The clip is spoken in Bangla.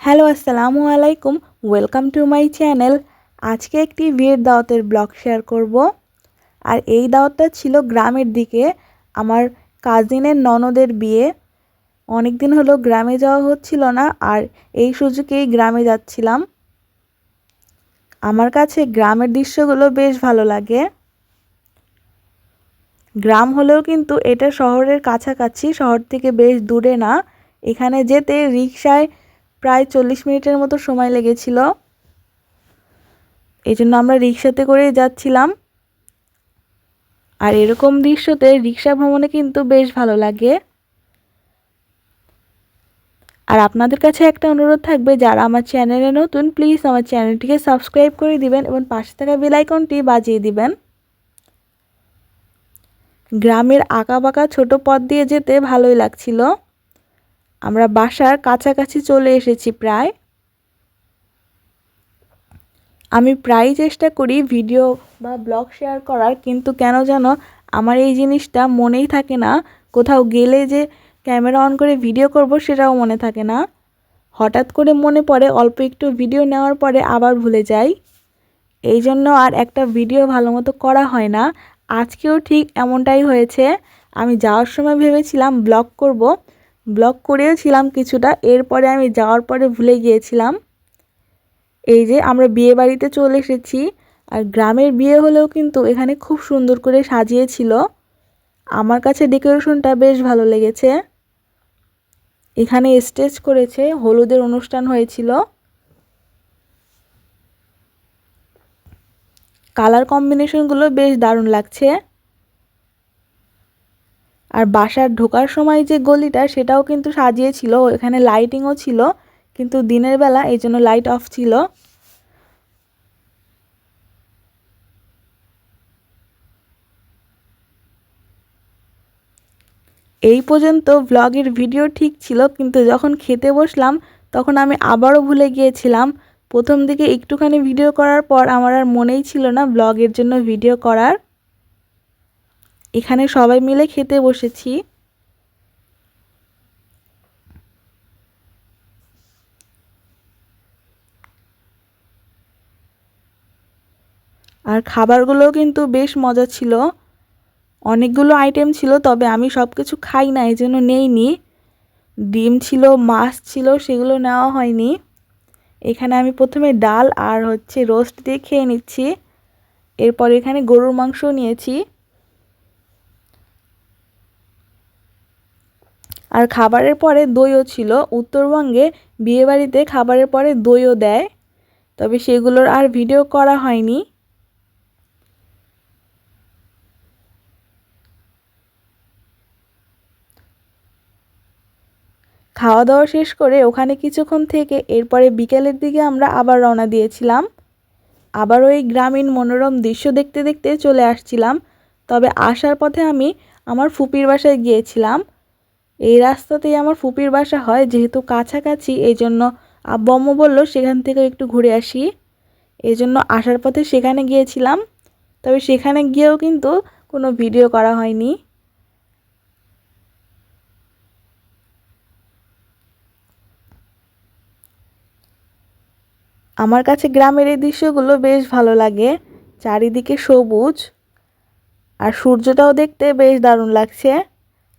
হ্যালো, আসসালামু আলাইকুম। ওয়েলকাম টু মাই চ্যানেল আজকে একটি বিয়ের দাওয়াতের ব্লগ শেয়ার করব। আর এই দাওয়াতটা ছিল গ্রামের দিকে। আমার কাজিনের ননদের বিয়ে। অনেক দিন হলো গ্রামে যাওয়া হচ্ছিল না, আর এই সুযোগেই গ্রামে যাচ্ছিলাম। আমার কাছে গ্রামের দৃশ্যগুলো বেশ ভালো লাগে। গ্রাম হলেও কিন্তু এটা শহরের কাছাকাছি, শহর থেকে বেশ দূরে না। এখানে যেতে রিক্সায় প্রায় চল্লিশ মিনিটের মতো সময় লেগেছিল। এই জন্য আমরা রিক্সাতে করেই যাচ্ছিলাম। আর এরকম দৃশ্যতে রিক্সা ভ্রমণে কিন্তু বেশ ভালো লাগে। আর আপনাদের কাছে একটা অনুরোধ থাকবে, যারা আমার চ্যানেলে নতুন প্লিজ আমার চ্যানেলটিকে সাবস্ক্রাইব করে দিবেন এবং পাশে থাকা বেলাইকনটি বাজিয়ে দিবেন। গ্রামের আঁকা বাঁকা ছোটো পথ দিয়ে যেতে ভালোই লাগছিল। আমরা বাসার কাছাকাছি চলে এসেছি প্রায়। আমি প্রায় চেষ্টা করি ভিডিও বা ব্লগ শেয়ার করার, কিন্তু কেন যেন আমার এই জিনিসটা মনেই থাকে না। কোথাও গেলে যে ক্যামেরা অন করে ভিডিও করব সেটাও মনে থাকে না। হঠাৎ করে মনে পড়ে অল্প একটু ভিডিও নেওয়ার পরে আবার ভুলে যাই। এই জন্য আর একটা ভিডিও ভালো মতো করা হয় না। আজকেও ঠিক এমনটাই হয়েছে। আমি যাওয়ার সময় ভেবেছিলাম ব্লগ করব ব্লগ করেওছিলাম কিছুটা, এরপরে আমি যাওয়ার পরে ভুলে গিয়েছিলাম। এই যে আমরা বিয়ে বাড়িতে চলে এসেছি, আর গ্রামের বিয়ে হলেও কিন্তু এখানে খুব সুন্দর করে সাজিয়েছিল। আমার কাছে ডেকোরেশনটা বেশ ভালো লেগেছে। এখানে স্টেজ করেছে, হলুদের অনুষ্ঠান হয়েছিল। কালার কম্বিনেশনগুলো বেশ দারুণ লাগছে। আর বাসার ঢোকার সময় যে গলিটা, সেটাও কিন্তু সাজিয়েছিল, এখানে লাইটিংও ছিল, কিন্তু দিনের বেলা এই জন্য লাইট অফ ছিল। এই পর্যন্ত ব্লগের ভিডিও ঠিক ছিল, কিন্তু যখন খেতে বসলাম, তখন আমি আবারও ভুলে গিয়েছিলাম। প্রথম দিকে একটুখানি ভিডিও করার পর আমার আর মনেই ছিল না ব্লগের জন্য ভিডিও করার। এখানে সবাই মিলে খেতে বসেছি। আর খাবারগুলোও কিন্তু বেশ মজা ছিল। অনেকগুলো আইটেম ছিল, তবে আমি সব কিছু খাই না এই জন্য নেইনি। ডিম ছিল, মাছ ছিল, সেগুলো নেওয়া হয়নি। এখানে আমি প্রথমে ডাল আর হচ্ছে রোস্ট দিয়ে খেয়ে নিচ্ছি। এরপর এখানে গরুর মাংস নিয়েছি। আর খাবারের পরে দইও ছিল। উত্তরবঙ্গে বিয়েবাড়িতে খাবারের পরে দইও দেয়। তবে সেগুলোর আর ভিডিও করা হয়নি। খাওয়া দাওয়া শেষ করে ওখানে কিছুক্ষণ থেকে এরপরে বিকেলের দিকে আমরা আবার রওনা দিয়েছিলাম। আবার ওই গ্রামীণ মনোরম দৃশ্য দেখতে দেখতে চলে আসছিলাম। তবে আসার পথে আমি আমার ফুপির বাসায় গিয়েছিলাম। এই রাস্তাতেই আমার ফুপির বাসা হয়, যেহেতু কাছাকাছি এই জন্য আব্বু বলল সেখান থেকে একটু ঘুরে আসি। এই জন্য আসার পথে সেখানে গিয়েছিলাম, তবে সেখানে গিয়েও কিন্তু কোনো ভিডিও করা হয়নি। আমার কাছে গ্রামের এই দৃশ্যগুলো বেশ ভালো লাগে, চারিদিকে সবুজ, আর সূর্যটাও দেখতে বেশ দারুণ লাগছে।